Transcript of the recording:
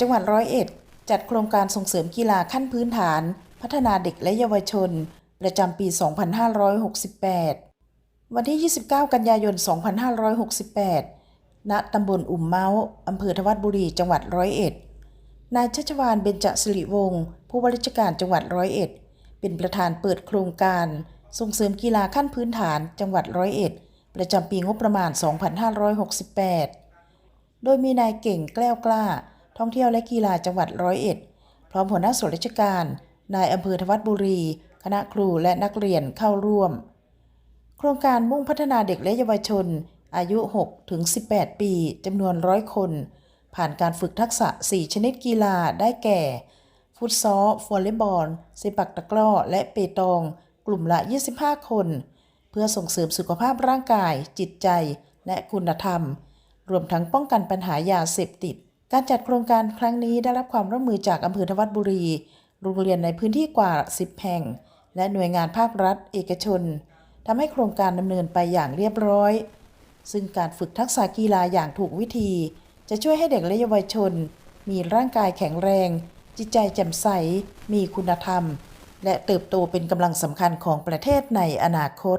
จังหวัดร้อยเอ็ดจัดโครงการส่งเสริมกีฬาขั้นพื้นฐาน พัฒนาเด็กและเยาวชน ประจำปี 2568 วันที่ 29 กันยายน 2568 ณ ตำบลอุ่มเมาส์อำเภอทวัดบุรี จังหวัดร้อยเอ็ด นายชัชวานเบญจสิริวงศ์ผู้ว่าราชการจังหวัดร้อยเอ็ด เป็นประธานเปิดโครงการ ส่งเสริมกีฬาขั้นพื้นฐานจังหวัดร้อยเอ็ด ประจำปีงบประมาณ 2568 โดยมีนายเก่งแกล้วกล้า ท่องเที่ยวและกีฬาจังหวัดร้อยเอ็ด พร้อมหัวหน้าส่วนราชการ นายอำเภอทวัดบุรี คณะครูและนักเรียนเข้าร่วม โครงการมุ่งพัฒนาเด็กและเยาวชน อายุ 6 ถึง 18 ปีจำนวนร้อยคน ผ่านการฝึกทักษะ 4 ชนิดกีฬาได้แก่ ฟุตซอลวอลเลย์บอลเซปักตะกร้อ และเปตอง กลุ่มละ 25 คน เพื่อส่งเสริมสุขภาพร่างกาย จิตใจ และคุณธรรม รวมทั้งป้องกันปัญหายาเสพติด การจัดโครงการครั้งนี้ได้รับความร่วมมือจากอำเภอทวัดบุรี โรงเรียนในพื้นที่กว่า 10 แห่ง และหน่วยงานภาครัฐ เอกชนทำให้โครงการดำเนินไปอย่างเรียบร้อย ซึ่งการฝึกทักษะกีฬาอย่างถูกวิธี จะช่วยให้เด็กและเยาวชน มีร่างกายแข็งแรง จิตใจแจ่มใส มีคุณธรรม และเติบโตเป็นกำลังสำคัญของประเทศในอนาคต